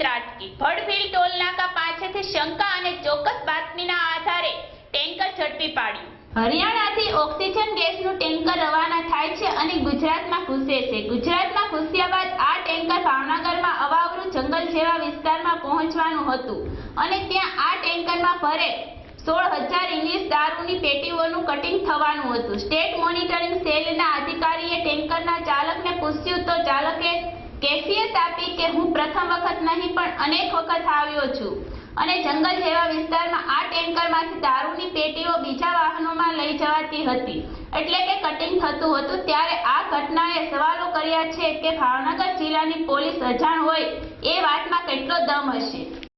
ત્રાટકી ભડભીલ toll નાકા પાસેથી શંકા અને ચોક્કસ બાતમીના આધારે ટેન્કર ઝડપી પાડ્યું. હરિયાણાથી ઓક્સિજન ગેસનું ટેન્કર રવાના થાય છે અને ગુજરાતમાં ઘૂસે છે. ગુજરાતમાં ઘૂસ્યા બાદ આ ટેન્કર ભાવનગરમાં અવાવરું જંગલ જેવા વિસ્તારમાં પહોંચવાનું હતું અને ત્યાં આ ટેન્કરમાં ભરે સોળ હજાર ઇંગ્લિશ દારૂની પેટીઓનું કટિંગ થવાનું હતું. સ્ટેટ મોનિટરિંગ સેલના અધિકારીએ કેફિયત આપી કે હું પ્રથમ વખત નહીં, પણ અનેક વખત આવ્યો છું. અને જંગલ જેવા વિસ્તારમાં આ ટેન્કરમાંથી દારૂની પેટીઓ બીજા વાહનોમાં લઈ જવાતી હતી. એટલે કે કટિંગ થતું હતું, ત્યારે આ ઘટનાએ સવાલો કર્યા છે કે ભાવનગર જિલ્લાની પોલીસ અજાણ હોય એ વાતમાં કેટલો દમ હશે?